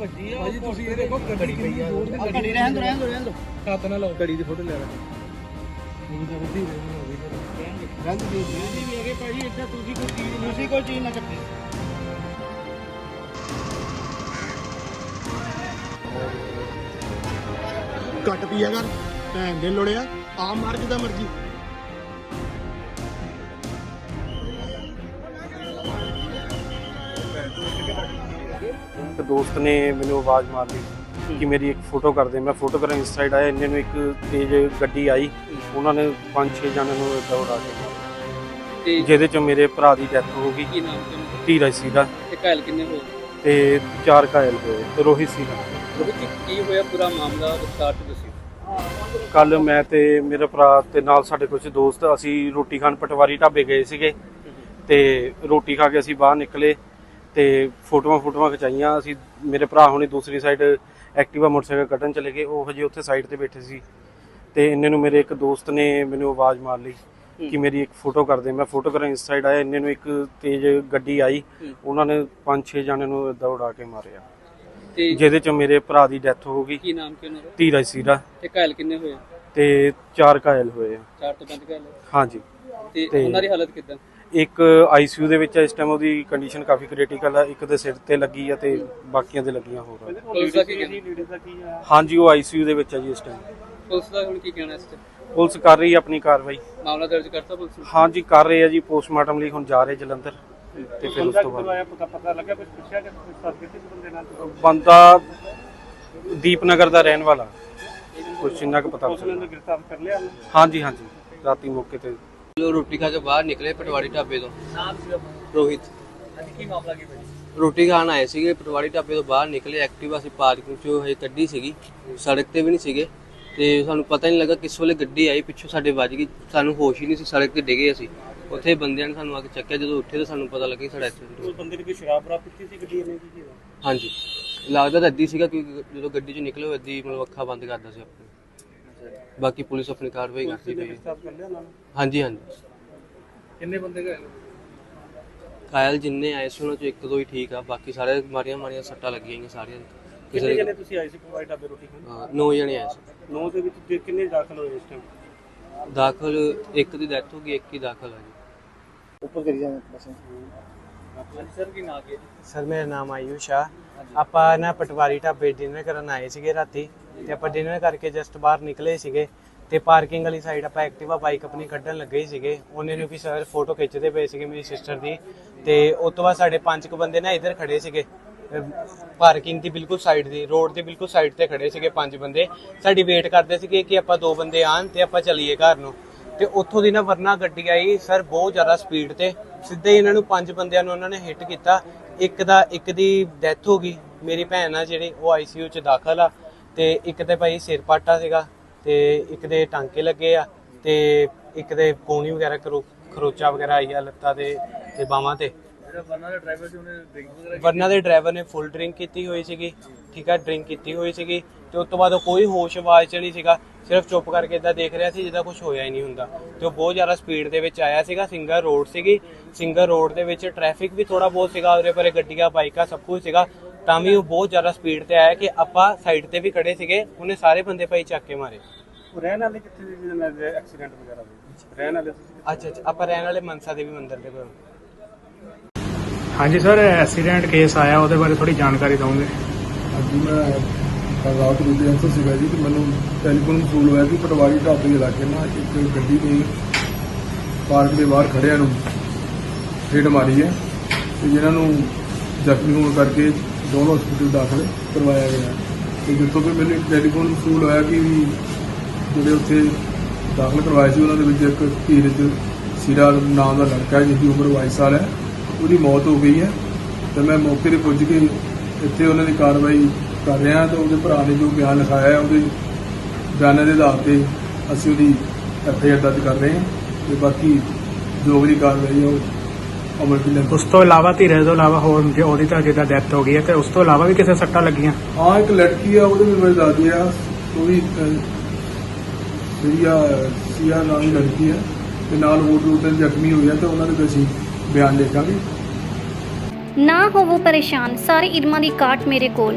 ਵੱਜੀ ਆ ਭਾਜੀ ਤੁਸੀਂ ਇਹ ਦੇਖੋ ਗੱਡੀ ਪਈ ਆ। ਘੜੀ ਰਹਿਣ ਦੋ ਰਹਿਣ ਦੋ ਰਹਿਣ ਦੋ। ਹੱਥ ਨਾ ਲਾਓ। ਗੱਡੀ ਦੀ ਫੋਟੋ ਲੈ ਲੈ ਰਹਿਣ ਦੋ ਜੀ ਨਹੀਂ ਵੀ ਹੈਗੇ ਭਾਜੀ ਇੱਥੇ ਤੁਸੀਂ ਕੋਈ ਚੀਜ਼ ਤੁਸੀਂ ਕੋਈ ਚੀਜ਼ ਨਾ ਚੱਕੀ। ਘੱਟ ਪੀਆ ਕਰ ਭੈਣ ਦੇ ਲੋੜਿਆ। ਆ ਮਰ ਜਿੱਦਾਂ ਮਰਜ਼ੀ। ਇੱਕ ਦੋਸਤ ਨੇ ਮੈਨੂੰ ਆਵਾਜ਼ ਮਾਰ ਲਈ ਕਿ ਮੇਰੀ ਇੱਕ ਫੋਟੋ ਕਰ ਦੇ। ਮੈਂ ਫੋਟੋ ਕਰਨ ਇਸ ਸਾਈਡ ਆਇਆ ਇੰਨੇ ਨੂੰ ਇੱਕ ਤੇਜ਼ ਗੱਡੀ ਆਈ। ਉਹਨਾਂ ਨੇ ਪੰਜ ਛੇ ਜਣਿਆਂ ਨੂੰ ਏਦਾਂ ਉਡਾ ਕੇ ਮਾਰਿਆ। ਤੇ ਜਿਹਦੇ ਚ ਮੇਰੇ ਭਰਾ ਦੀ ਡੈਥ ਹੋ ਗਈ। ਕੀ ਨਾਮ ਤੇ? ਧੀਰਜ ਸੀ ਦਾ ਤੇ ਘਾਇਲ ਕਿੰਨੇ ਹੋਏ? ਤੇ ਚਾਰ ਘਾਇਲ ਹੋਏ। ਤੇ ਰੋਹਿਤ ਸੀ ਦਾ ਰੋਹਿਤ ਜੀ, ਕੀ ਹੋਇਆ? ਪੂਰਾ ਮਾਮਲਾ ਵਿਸਤਾਰ ਚ ਦੱਸਿਓ। ਕੱਲ ਮੈਂ ਤੇ ਮੇਰਾ ਭਰਾ ਤੇ ਨਾਲ ਸਾਡੇ ਕੁਝ ਦੋਸਤ ਅਸੀਂ ਰੋਟੀ ਖਾਣ ਪਟਵਾਰੀ ਢਾਬੇ ਗਏ ਸੀਗੇ। ਤੇ ਰੋਟੀ ਖਾ ਕੇ ਅਸੀਂ ਬਾਹਰ ਨਿਕਲੇ। ਤੇ ਫੋਟੋਆਂ ਫੋਟੋਆਂ ਖਿਚਾਈਆਂ ਅਸੀਂ ਮੇਰੇ ਭਰਾ ਹੁਣੇ ਦੂਸਰੀ ਸਾਈਡ ਐਕਟਿਵਾ ਮੋਟਰਸਾਈਕਲ ਕੱਢਣ ਚਲੇ ਗਏ ਉਹ ਹਜੇ ਉੱਥੇ ਸਾਈਡ ਤੇ ਬੈਠੇ ਸੀ। ਤੇ ਇੰਨੇ ਨੂੰ ਮੇਰੇ ਇੱਕ ਦੋਸਤ ਨੇ ਮੈਨੂੰ ਆਵਾਜ਼ ਮਾਰ ਲਈ ਕਿ ਮੇਰੀ ਇੱਕ ਫੋਟੋ ਕਰ ਦੇ। ਮੈਂ ਫੋਟੋ ਕਰਨ ਇਸ ਸਾਈਡ ਆਇਆ ਇੰਨੇ ਨੂੰ ਇੱਕ ਤੇਜ਼ ਗੱਡੀ ਆਈ। ਉਹਨਾਂ ਨੇ ਪੰਜ ਛੇ ਜਣਿਆਂ ਨੂੰ ਉਡਾ ਕੇ ਮਾਰਿਆ। ਤੇ ਜਿਹਦੇ ਚ ਮੇਰੇ ਭਰਾ ਦੀ ਡੈਥ ਹੋ ਗਈ। ਕੀ ਨਾਮ ਕਿ ਉਹਨਾਂ ਦਾ? ਧੀਰਜ ਸੀ ਦਾ ਤੇ ਘਾਇਲ ਕਿੰਨੇ ਹੋਏ? ਤੇ ਚਾਰ ਘਾਇਲ ਹੋਏ ਆ। ਚਾਰ ਤੋਂ ਪੰਜ ਘਾਇਲ। ਹਾਂਜੀ। ਤੇ- ਉਹਨਾਂ ਦੀ ਹਾਲਤ ਕਿਦਾਂ? ਇੱਕ ਆਈਸੀਯੂ ਦੇ ਵਿੱਚ ਹੈ ਇਸ ਟਾਈਮ ਉਹਦੀ ਕੰਡੀਸ਼ਨ ਕਾਫੀ ਕ੍ਰਿਟੀਕਲ ਹੈ ਇੱਕ ਦੇ ਸਿਰ ਤੇ ਲੱਗੀ ਹੈ ਤੇ ਬਾਕੀਆਂ ਦੇ ਲੱਗੀਆਂ ਹੋਰ ਆ। ਪੁਲਿਸ ਦਾ ਕੀ ਕਹਿਣਾ? ਹਾਂਜੀ ਉਹ ਆਈਸੀਯੂ ਦੇ ਵਿੱਚ ਹੈ ਜੀ ਇਸ ਟਾਈਮ ਪੁਲਿਸ ਦਾ ਹੁਣ ਕੀ ਕਹਿਣਾ ਇਸ ਤੇ? ਪੁਲਿਸ ਕਰ ਰਹੀ ਹੈ ਆਪਣੀ ਕਾਰਵਾਈ। ਮਾਮਲਾ ਦਰਜ ਕਰਤਾ ਪੁਲਿਸ ਨੇ? ਹਾਂਜੀ ਕਰ ਰਹੇ ਆ ਜੀ ਪੋਸਟਮਾਰਟਮ ਲਈ ਹੁਣ ਜਾ ਰਹੇ ਜਲੰਧਰ ਤੇ ਫਿਰ ਉਸ ਤੋਂ ਬਾਅਦ। ਪਤਾ ਪਤਾ ਲੱਗਾ ਕੁਝ ਪੁੱਛਿਆ ਕਿ ਸਰਕਟ ਬੰਦੇ ਨਾਲ ਬੰਦਾ ਦੀਪਨਗਰ ਦਾ ਰਹਿਣ ਵਾਲਾ। ਕੁਛ ਇੰਨਾ ਕੁ ਪਤਾ ਚੱਲਿਆ। ਗ੍ਰਿਫਤਾਰ ਕਰ ਲਿਆ। ਹਾਂਜੀ ਹਾਂਜੀ। ਰਾਤੀ ਮੌਕੇ ਤੇ ਜੋ ਰੋਟੀ ਖਾ ਕੇ ਬਾਹਰ ਨਿਕਲੇ ਪਟਵਾਰੀ ਢਾਬੇ ਤੋਂ। ਨਾਮ ਸੀ ਰੋਹਿਤ। ਅੱਜ ਕੀ ਮਾਮਲਾ ਕੀ ਭਾਈ ਰੋਟੀ ਖਾਣ ਆਏ ਸੀਗੇ ਪਟਵਾਰੀ ਢਾਬੇ ਤੋਂ ਬਾਹਰ ਨਿਕਲੇ ਐਕਟਿਵਾ ਸੀ ਪਾਰਕਿੰਗ ਚੋਂ ਹਜੇ ਕੱਢੀ ਸੀਗੀ ਸੜਕ ਤੇ ਵੀ ਨਹੀਂ ਸੀਗੇ। ਤੇ ਸਾਨੂੰ ਪਤਾ ਨਹੀਂ ਲੱਗਾ ਕਿਸ ਵੇਲੇ ਗੱਡੀ ਆਈ ਪਿੱਛੋਂ ਸਾਡੇ ਵੱਜ ਗਈ ਸਾਨੂੰ ਹੋਸ਼ ਹੀ ਨਹੀਂ ਸੀ ਸੜਕ ਤੇ ਡਿੱਗੇ ਅਸੀਂ। ਉੱਥੇ ਬੰਦਿਆਂ ਨੇ ਸਾਨੂੰ ਆ ਕੇ ਚੱਕਿਆ ਜਦੋਂ ਉੱਠੇ ਤਾਂ ਸਾਨੂੰ ਪਤਾ ਲੱਗਾ ਕਿ ਸਾਡਾ ਐਕਸੀਡੈਂਟ ਹੋ ਬੰਦੇ ਨੇ ਕੋਈ ਸ਼ਰਾਬ ਬਰਾ ਪੀਤੀ ਸੀ ਗੱਡੀ ਨੇ ਕੀ ਕੀਤਾ ਹਾਂਜੀ। ਲੱਗਦਾ ਤਾਂ ਅੱਧੀ ਸੀਗਾ ਕਿਉਂਕਿ ਜਦੋਂ ਗੱਡੀ ਚੋਂ ਨਿਕਲੇ ਉਹ ਅੱਧੀ ਮਤਲਬ ਅੱਖਾਂ ਬੰਦ ਕਰਦਾ ਸੀ ਆਪਣੀ। ਬਾਕੀ ਪੁਲਿਸ ਆਪਣੀ ਕਾਰਵਾਈ ਕਰਦੀ ਪਈ ਹੈ। ਕਰ ਲਿਆ ਹਾਂਜੀ ਹਾਂਜੀ। ਕਿੰਨੇ ਬੰਦੇ ਘਾਇਲ ਕਾਇਲ ਜਿੰਨੇ ਆਏ ਸੀ ਉਹਨਾਂ ਚੋਂ ਇੱਕ ਦੋ ਹੀ ਠੀਕ ਆ ਬਾਕੀ ਸਾਰੇ ਮਾਰੀਆਂ ਮਾਰੀਆਂ ਸੱਟਾਂ ਲੱਗੀਆਂ ਹੋਈਆਂ ਸਾਰਿਆਂ ਕਿਸੇ ਕਿੰਨੇ ਜਣੇ ਤੁਸੀਂ ਆਏ ਸੀ ਪ੍ਰੋਵਾਈਡ ਢਾਬੇ ਰੋਟੀ ਖਾਣ? ਹਾਂ, ਨੌ ਜਣੇ ਆਏ ਸੀ। ਨੌ ਦੇ ਵਿੱਚ ਤੇ ਕਿੰਨੇ ਦਾਖਲ ਹੋਏ ਇਸ ਟਾਈਮ ਦਾਖਲ ਇੱਕ ਦੀ ਡੈਥ ਹੋ ਗਈ ਇੱਕ ਹੀ ਦਾਖਲ ਆ ਜੀ। ਉੱਪਰ ਕਰੀ ਜਾਂਦੇ ਬਸ। ਸਰ ਕੀ ਨਾਮ ਹੈ ਸਰ ਮੇਰਾ ਨਾਮ ਆਯੂਸ਼ ਆ। ਆਪਾਂ ਨਾ ਪਟਵਾਰੀ ਢਾਬੇ ਡਿਨਰ ਕਰਨ ਆਏ ਸੀਗੇ ਰਾਤੀ ਤੇ ਆਪਾਂ ਡਿਨਰ ਕਰਕੇ ਜਸਟ ਬਾਹਰ ਨਿਕਲੇ ਸੀਗੇ ਤੇ ਪਾਰਕਿੰਗ ਵਾਲੀ ਸਾਈਡ ਆਪਾਂ ਐਕਟਿਵਾ ਬਾਈਕ ਆਪਣੀ ਕੱਢਣ ਲੱਗੇ ਸੀਗੇ। ਉਹਨੇ ਨੂੰ ਵੀ ਸਰ ਫੋਟੋ ਖਿੱਚਦੇ ਪਏ ਸੀਗੇ ਮੇਰੀ ਸਿਸਟਰ ਦੀ ਤੇ ਉਸ ਤੋਂ ਬਾਅਦ ਸਾਡੇ ਪੰਜ ਕੁ ਬੰਦੇ ਨਾ ਇੱਧਰ ਖੜੇ ਸੀਗੇ। ਪਾਰਕਿੰਗ ਦੀ ਬਿਲਕੁਲ ਸਾਈਡ ਦੀ ਰੋਡ ਦੇ ਬਿਲਕੁਲ ਸਾਈਡ ਤੇ ਖੜੇ ਸੀਗੇ ਪੰਜ ਬੰਦੇ। ਸਾਡੀ ਵੇਟ ਕਰਦੇ ਸੀਗੇ ਕਿ ਆਪਾਂ ਦੋ ਬੰਦੇ ਆਣ ਤੇ ਆਪਾਂ ਚੱਲੀਏ ਘਰ ਨੂੰ। ਤੇ ਉੱਥੋਂ ਦੀ ਨਾ ਵਰਨਾ ਗੱਡੀ ਆਈ ਸਰ ਬਹੁਤ ਜ਼ਿਆਦਾ ਸਪੀਡ ਤੇ। ਸਿੱਧੇ ਹੀ ਇਹਨਾਂ ਨੂੰ ਪੰਜ ਬੰਦਿਆਂ ਨੂੰ ਉਹਨਾਂ ਨੇ ਹਿੱਟ ਕੀਤਾ। ਇੱਕ ਦਾ ਇੱਕ ਦੀ ਡੈਥ ਹੋ ਗਈ। ਮੇਰੀ ਭੈਣ ਆ ਜਿਹੜੀ ਉਹ ਆਈਸੀਯੂ ਚ ਦਾਖਲ ਆ। ਤੇ ਇੱਕ ਤੇ ਭਾਈ ਸਿਰ ਪਾਟਾ ਸੀਗਾ ਤੇ ਇੱਕ ਦੇ ਟਾਂਕੇ ਲੱਗੇ ਆ ਤੇ ਇੱਕ ਦੇ ਪੌਣੀ ਵਗੈਰਾ ਕਰੋ ਖਰੋਚਾ ਵਗੈਰਾ ਆਈ ਆ ਲੱਤਾਂ ਤੇ ਤੇ ਬਾਹਾਂ ਤੇ। ਜਿਹੜਾ ਬੰਦਾ ਦਾ ਡਰਾਈਵਰ ਸੀ ਉਹਨੇ ਡਰਿੰਕ ਵਗੈਰਾ ਵਰਨਾ ਦੇ ਡਰਾਈਵਰ ਨੇ ਫੁੱਲ ਡਰਿੰਕ ਕੀਤੀ ਹੋਈ ਸੀਗੀ। ਠੀਕ ਆ ਡਰਿੰਕ ਕੀਤੀ ਹੋਈ ਸੀਗੀ। ਤੇ ਉਸ ਤੋਂ ਬਾਅਦ ਉਹ ਕੋਈ ਹੋਸ਼ ਆਵਾਜ਼ ਚ ਨਹੀਂ ਸੀਗਾ ਸਿਰਫ ਚੁੱਪ ਕਰਕੇ ਇਦਾਂ ਦੇਖ ਰਿਹਾ ਸੀ ਜਿੱਦਾਂ ਕੁਝ ਹੋਇਆ ਹੀ ਨਹੀਂ ਹੁੰਦਾ। ਤੇ ਉਹ ਬਹੁਤ ਜ਼ਿਆਦਾ ਸਪੀਡ ਦੇ ਵਿੱਚ ਆਇਆ ਸੀਗਾ ਸਿੰਗਰ ਰੋਡ ਸੀਗੀ। ਸਿੰਗਰ ਰੋਡ ਦੇ ਵਿੱਚ ਟ੍ਰੈਫਿਕ ਵੀ ਥੋੜਾ ਬਹੁਤ ਸੀਗਾ ਉਹਦੇ ਪਰੇ ਗੱਡੀਆਂ ਬਾਈਕਾਂ ਸਭ ਕੁਝ ਸੀਗਾ। ਤਾਂ ਵੀ ਉਹ ਬਹੁਤ ਜ਼ਿਆਦਾ ਸਪੀਡ ਤੇ ਆਇਆ ਕਿ ਆਪਾਂ ਸਾਈਡ ਤੇ ਵੀ ਖੜੇ ਸੀਗੇ ਉਹਨੇ ਸਾਰੇ ਬੰਦੇ ਭਾਈ ਚੱਕ ਕੇ ਮਾਰੇ। ਉਹ ਰਹਿਣ ਵਾਲੇ ਕਿੱਥੇ ਦੇ ਜਿਹਦੇ ਨਾਲ ਐਕਸੀਡੈਂਟ ਵਗੈਰਾ ਰਹਿਣ ਵਾਲੇ ਅੱਛਾ ਅੱਛਾ ਆਪਾਂ ਰਹਿਣ ਵਾਲੇ ਮਨਸਾ ਦੇਵੀ ਮੰਦਿਰ ਦੇ ਕੋਲ। ਹਾਂਜੀ ਸਰ ਐਕਸੀਡੈਂਟ ਕੇਸ ਆਇਆ ਉਹਦੇ ਬਾਰੇ ਥੋੜੀ ਜਾਣਕਾਰੀ ਦਵਾਂਗੇ? ਅੱਜ ਮੈਂ ਰਾਤ ਨੂੰ ਦਿਨ ਤੋਂ ਸੀਗਾ ਜੀ ਕਿ ਮੈਨੂੰ ਟੈਲੀਫੋਨ ਵਸੂਲ ਹੋਇਆ ਕਿ ਪਟਵਾਰੀ ਢਾਬੇ ਇਲਾਕੇ ਨਾਲ ਇੱਕ ਗੱਡੀ ਨੇ ਪਾਰਕ ਦੇ ਬਾਹਰ ਖੜਿਆਂ ਨੂੰ ਢੇਡ ਮਾਰੀ ਹੈ ਤੇ ਜਿਨ੍ਹਾਂ ਨੂੰ ਜ਼ਖਮੀ ਹੋਣ ਕਰਕੇ ਦੋਨੋਂ ਹਸਪੀਟਲ ਦਾਖਲ ਕਰਵਾਇਆ ਗਿਆ ਤੇ ਜਿੱਥੋਂ ਕਿ ਮੈਨੂੰ ਟੈਲੀਫੋਨ ਵਸੂਲ ਹੋਇਆ ਕਿ ਵੀ ਜਿਹੜੇ ਉੱਥੇ ਦਾਖਲ ਕਰਵਾਏ ਸੀ, ਉਹਨਾਂ ਦੇ ਵਿੱਚ ਇੱਕ ਧੀਰਜ ਸੀਰਾ ਨਾਮ ਦਾ ਲੜਕਾ ਹੈ, ਜਿਹਦੀ ਉਮਰ 22 ਸਾਲ ਹੈ, ਉਹਦੀ ਮੌਤ ਹੋ ਗਈ ਹੈ। ਤੇ ਮੈਂ ਮੌਕੇ ਤੇ ਪੁੱਜ ਕੇ ਇੱਥੇ ਉਹਨਾਂ ਦੀ ਕਾਰਵਾਈ ਕਰ ਰਿਹਾ ਤਾਂ ਉਹਦੇ ਭਰਾ ਨੇ ਜੋ ਬਿਆਨ ਲਿਖਾਇਆ ਹੈ ਉਹਦੇ ਬਿਆਨਾਂ ਦੇ ਆਧਾਰ ਤੇ ਅਸੀਂ ਉਹਦੀ ਐਫ ਆਈ ਆਰ ਦਰਜ ਕਰ ਰਹੇ ਹਾਂ ਤੇ ਬਾਕੀ ਜੋ ਵੀ ਕਾਰਵਾਈ ਹੈ ਉਹ ਅਮਲ ਲਿਆਂਦੀ ਉਸ ਤੋਂ ਇਲਾਵਾ ਧੀਰੇ ਤੋਂ ਇਲਾਵਾ ਹੋਰ ਜੇ ਉਹਦੀ ਤਾਂ ਜਿੱਦਾਂ ਡੈਥ ਹੋ ਗਈ ਹੈ ਤੇ ਉਸ ਤੋਂ ਇਲਾਵਾ ਵੀ ਕਿਸੇ ਸੱਟਾਂ ਲੱਗੀਆਂ? ਹਾਂ ਇੱਕ ਲੜਕੀ ਆ ਉਹਦੇ ਵੀ ਮੇਰੇ ਦਾਦੀ ਆ ਉਹ ਵੀ ਸੀਆ ਸੀਆ ਨਾਮ ਦੀ ਲੜਕੀ ਹੈ ਤੇ ਨਾਲ ਹੋਰ ਦੋ ਤਿੰਨ ਜ਼ਖਮੀ ਹੋਏ ਆ ਤੇ ਉਹਨਾਂ ਦੇ ਵੀ ਅਸੀਂ ਬਿਆਨ ਲਿਖਾਂਗੇ ਨਾ ਹੋਵੋ ਪਰੇਸ਼ਾਨ ਸਾਰੇ ਇਲਮਾਂ ਦੀ ਕਾਟ ਮੇਰੇ ਕੋਲ।